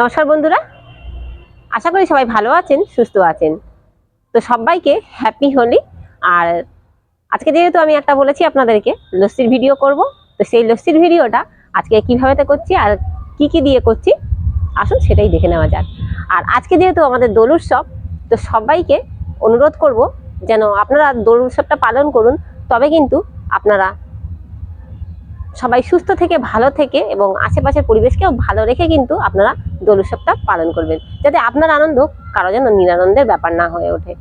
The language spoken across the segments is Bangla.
নমস্কার বন্ধুরা। আশা করি সবাই ভালো আছেন, সুস্থ আছেন। তো সবাইকে হ্যাপি হোলি আর আজকে যেহেতু আমি একটা বলেছি আপনাদেরকে, লস্যির ভিডিও করব। তো সেই লস্যির ভিডিওটা আজকে কীভাবে করছি আর কি কি দিয়ে করছি, আসুন সেটাই দেখে নেওয়া যাক। আর আজকে যেহেতু আমাদের দোল উৎসব, তো সবাইকে অনুরোধ করব যেন আপনারা দোল উৎসবটা পালন করুন। তবে কিন্তু আপনারা সবাই সুস্থ থেকে ভালো থেকে এবং আশেপাশের পরিবেশকেও ভালো রেখে কিন্তু আপনারা দোল উৎসবটা পালন করবেন, যাতে আপনার আনন্দ কারও যেন নিরানন্দের ব্যাপার না হয়ে ওঠে।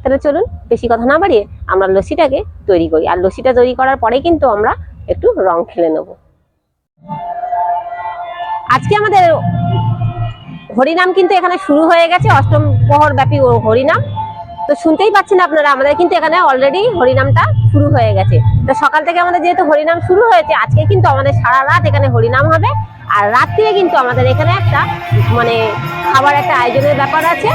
তাহলে চলুন বেশি কথা না বাড়িয়ে আমরা লস্যিটাকে তৈরি করি। আর লস্যিটা তৈরি করার পরে কিন্তু আমরা একটু রং খেলে নেব। আজকে আমাদের হরিনাম কিন্তু এখানে শুরু হয়ে গেছে, অষ্টম প্রহর ব্যাপী হরিনাম। তো শুনতেই পাচ্ছেন আপনারা, আমাদের কিন্তু এখানে অলরেডি হরিনামটা শুরু হয়ে গেছে। তো সকাল থেকে আমাদের যেহেতু হরিনাম শুরু হয়েছে, আজকে কিন্তু আমাদের সারা রাত এখানে হরিনাম হবে। আর রাত্রিরে কিন্তু আমাদের এখানে একটা মানে খাবার একটা আয়োজনের ব্যাপার আছে।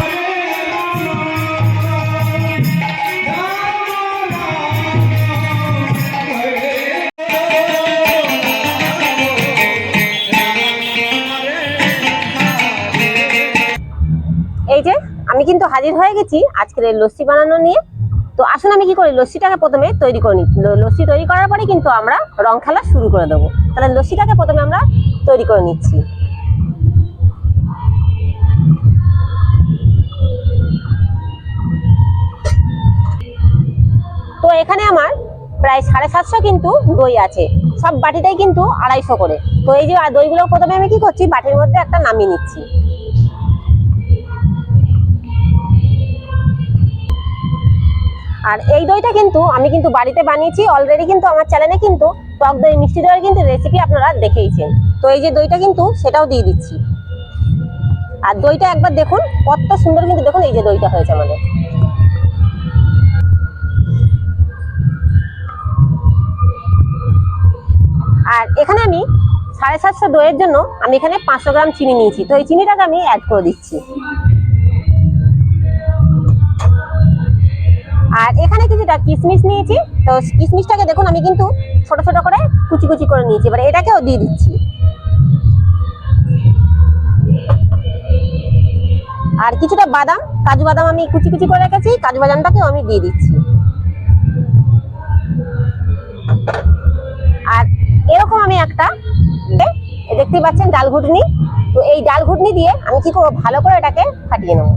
এই যে, আমি কিন্তু হাজির হয়ে গেছি আজকের লস্যি বানানো নিয়ে। তো আসুন আমি কি করি? লস্যিটাকে প্রথমে তৈরি করে নিই। লস্যি তৈরি করার পরে কিন্তু আমরা রং খেলা শুরু করে দেবো। তাহলে লস্যিটাকে প্রথমে আমরা তৈরি করে নিচ্ছি। তো এখানে আমার প্রায় সাড়ে সাতশো কিন্তু দই আছে। সব বাটিটাই কিন্তু আড়াইশো করে। তো এই যে দইগুলো প্রথমে আমি কি করছি? বাটির মধ্যে একটা নামিয়ে নিচ্ছি। আর এই দইটা কিন্তু আমি কিন্তু বাড়িতে বানিয়েছি অলরেডি কিন্তু আমার চ্যানেলে কিন্তু টক দই, মিষ্টি দইয়ের কিন্তু রেসিপি আপনারা দেখেইছেন। তো এই যে দইটা কিন্তু সেটাও দিয়ে দিচ্ছি। আর দইটা একবার দেখুন, কত সুন্দর কিন্তু দেখুন এই যে দইটা হয়েছে আমাদের। আর এখানে আমি সাড়ে সাতশো দইয়ের জন্য আমি এখানে পাঁচশো গ্রাম চিনি নিয়েছি। তো এই চিনিটাকে আমি অ্যাড করে দিচ্ছি। আর এখানে কিছুটা কিশমিশ নিয়েছি। তো কিশমিশটাকে দেখুন, আমি কিন্তু ছোট ছোট করে কুচি কুচি করে নিয়েছি। এবার এটাকেও দিয়ে দিচ্ছি। আর কিছুটা বাদাম, কাজু বাদাম আমি কুচি কুচি করে রেখেছি, কাজু বাদামটাকেও আমি দিয়ে দিচ্ছি। আর এরকম আমি একটা দেখতেই পাচ্ছেন ডাল ঘুটনি। তো এই ডাল ঘুটনি দিয়ে আমি কি করব? ভালো করে এটাকে ফাটিয়ে নেব।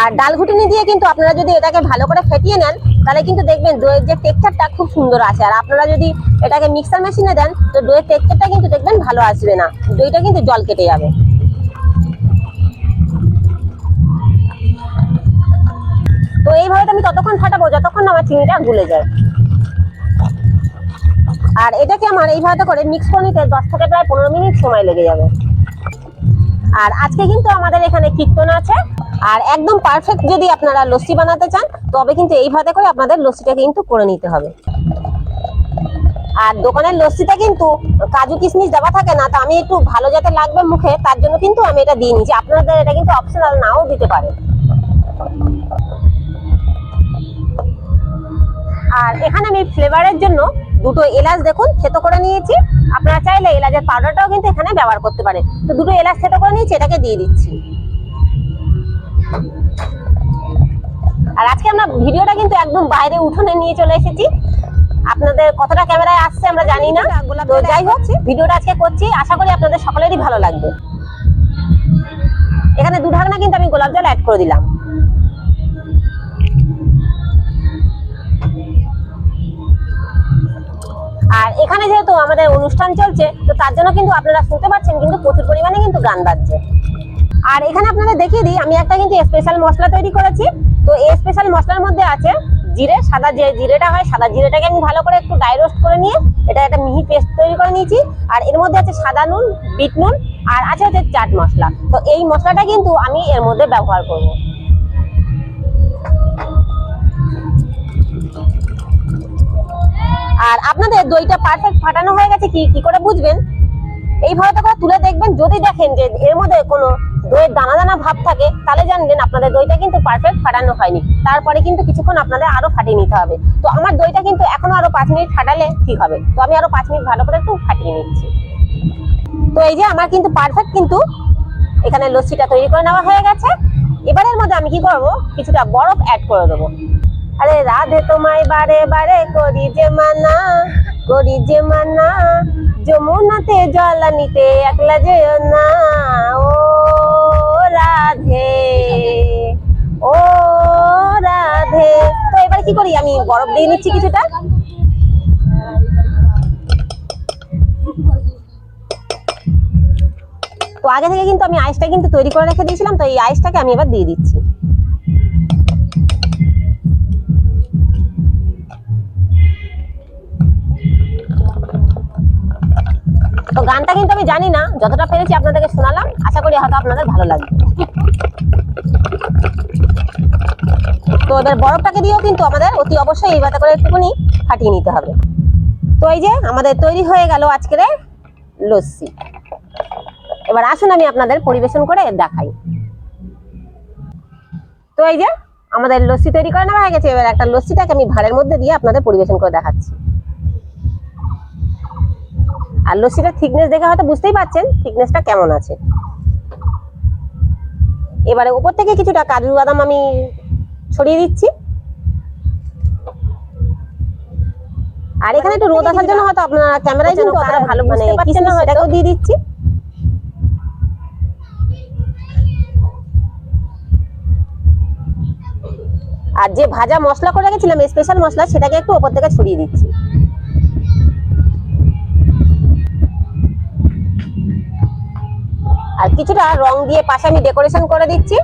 আর ডাল ঘুটনি দিয়ে কিন্তু আপনারা যদি এটাকে ভালো করে ফেটিয়ে নেন তাহলে কিন্তু দেখবেন দইয়ের যে টেক্সচারটা খুব সুন্দর আছে। আর আপনারা যদি এটাকে মিক্সার মেশিনে দেন তো দইয়ের টেক্সচারটা কিন্তু দেখবেন ভালো আসবে না। দইটা কিন্তু জল কেটে যাবে। তো এইভাবে আমি ততক্ষণ ফাটাবো যতক্ষণ আমার চিনিটা গুলে যায়। আর এটাকে আমার এইভাবে করে মিক্স করে নিতে দশ থেকে প্রায় পনেরো মিনিট সময় লেগে যাবে। আর আজকে কিন্তু আমাদের এখানে কীর্তন আছে। আর একদম পারফেক্ট যদি আপনারা লস্যি বানাতে চান, তবে কিন্তু এইভাবে করে আপনাদের লস্যিটা কিন্তু করে নিতে হবে। আর দোকানের লস্যিটা কিন্তু কাজু কিশমিশ দেওয়া থাকে না, তো আমি একটু ভালো যাতে লাগবে মুখে, তার জন্য কিন্তু আমি এটা দিয়ে নিচ্ছি আপনাদের এটা কিন্তু অপশনাল নাও দিতে পারে। আর এখানে আমি ফ্লেভারের জন্য দুটো এলাচ দেখুন থেতো করে নিয়েছি। আপনারা চাইলে এলাচের পাউডারটাও কিন্তু এখানে ব্যবহার করতে পারেন। তো দুটো এলাচ থেতো করে নিয়েছি এটাকে দিয়ে দিচ্ছি। আর আজকে আমরা ভিডিওটা কিন্তু একদম বাইরে উঠোনে নিয়ে চলে এসেছি। আপনাদের কতটা ক্যামেরায় আসছে আমরা জানি না। তো যাই হোক ভিডিওটা আজকে করছি। আশা করি আপনাদের সকলেরই ভালো লাগবে। এখানে দু ঢাকনা কিন্তু আমি গোলাপ জল অ্যাড করে দিলাম। আর এখানে যেহেতু আমাদের অনুষ্ঠান চলছে, তো তার জন্য কিন্তু আপনারা শুনতে পাচ্ছেন কিন্তু প্রচুর পরিমাণে কিন্তু গান বাজছে। আর এখানে আপনাদের দেখিয়ে দিই, আমি একটা কিন্তু স্পেশাল মশলা তৈরি করেছি। তো এই স্পেশাল মশলার মধ্যে আছে জিরে, সাদা যে জিরেটা হয়, সাদা জিরেটাকে আমি ভালো করে একটু ড্রাই রোস্ট করে নিয়ে এটা একটা মিহি পেস্ট তৈরি করে নিয়েছি। আর এর মধ্যে আছে সাদা নুন, বিট নুন, আর আছে হচ্ছে চাট মশলা। তো এই মশলাটা কিন্তু আমি এর মধ্যে ব্যবহার করব। আপনাদের দইটা পারফেক্ট ফাটানো হয়ে গেছে, কি কি করে বুঝবেন? এইভাবে তো করে তুলে দেখবেন, যদি দেখেন যে এর মধ্যে কোনো দইয়ের দানা দানা ভাব থাকে, তাহলে জানবেন আপনাদের দইটা কিন্তু পারফেক্ট ফাটানো হয়নি। তারপরে কিন্তু কিছুক্ষণ আপনাদের আরও ফাটিয়ে নিতে হবে। তো আমার দইটা কিন্তু এখনও আরও পাঁচ মিনিট ফাটালে ঠিক হবে? তো আমি আরও পাঁচ মিনিট ভালো করে একটু ফাটিয়ে নিচ্ছি। তো এই যে আমার কিন্তু পারফেক্ট কিন্তু এখানে লস্যিটা তৈরি করে নেওয়া হয়ে গেছে। এবারের মধ্যে আমি কি করব? কিছুটা বরফ অ্যাড করে দেবো। আরে রাধে তোমায় বারে বারে করি যে মানা, করি যে মানা, যমুনাতে জল নিতে একলা যেও না। ও রাধে ও রাধে। তো এবার কি করি আমি? বরফ দিয়ে নিচ্ছি কিছুটা। তো আগে থেকে কিন্তু আমি আইসটা কিন্তু তৈরি করে রেখে দিয়েছিলাম, তো এই আইসটাকে আমি এবার দিয়ে দিচ্ছি। গানটা কিন্তু আমি জানি না, যতটা পেরেছি আপনাদেরকে শোনালাম, আশা করি হয়তো আপনাদের ভালো লাগবে। তো এবার বরফটাকে দিয়েও কিন্তু আমাদের অতি অবশ্যই এইভাবে করে একটুখানি ফাটিয়ে নিতে হবে। তো এই যে আমাদের তৈরি হয়ে গেল আজকের লস্যি। এবার আসুন আমি আপনাদের পরিবেশন করে দেখাই। তো এই যে আমাদের লস্যি তৈরি করে নেওয়া হয়ে গেছে, এবার একটা লস্যিটাকে আমি ভাঁড়ের মধ্যে দিয়ে আপনাদের পরিবেশন করে দেখাচ্ছি। আর লস্যিটার থিকনেস দেখে হয়তো বুঝতেই পারছেন থিকনেসটা কেমন আছে। এবারে উপর থেকে কিছুটা কাজু বাদাম আমি ছড়িয়ে দিচ্ছি। আর এখানে একটু রোদ আসার জন্য হয়তো আপনারা ক্যামেরায় যেন অতটা ভালো মানে কিসমিস সেটাকেও দিয়ে দিচ্ছি। আর যে ভাজা মশলা করে রেখেছিলাম স্পেশাল মশলা সেটাকে একটু ওপর থেকে ছড়িয়ে দিচ্ছি। কিছুটা রং দিয়ে পাশে আমি ডেকোরেশন করে দিচ্ছি।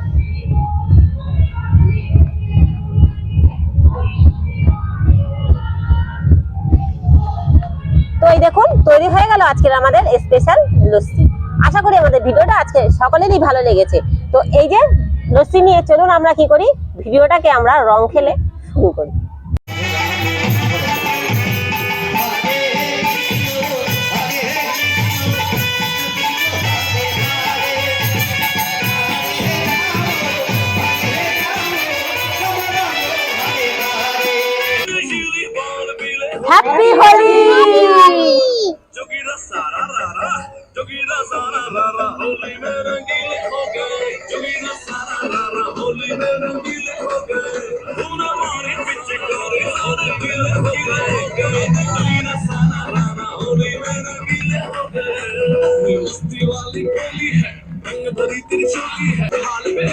তো এই দেখুন, তৈরি হয়ে গেল আজকের আমাদের স্পেশাল লস্যি। আশা করি আমাদের ভিডিওটা আজকে সকলেরই ভালো লেগেছে। তো এই যে লস্যি নিয়ে চলুন আমরা কি করি? ভিডিওটাকে আমরা রং খেলে শুরু করি। हो गए मस्ती वाली होली है रंग भरी तेरी चोली है हाल में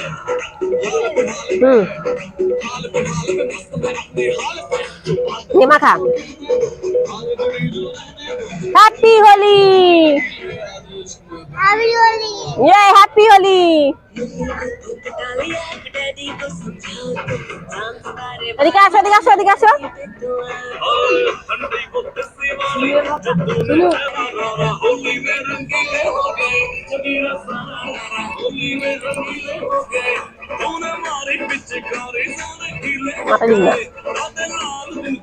हाल में হুম हाल में हाल में मस्त में अपने हाल पे নেমা খা happy Holi Happy Holi! ইয়ে হ্যাপি হোলি এদিকে আসো এদিকে আসো এদিকে আসো। ठंडी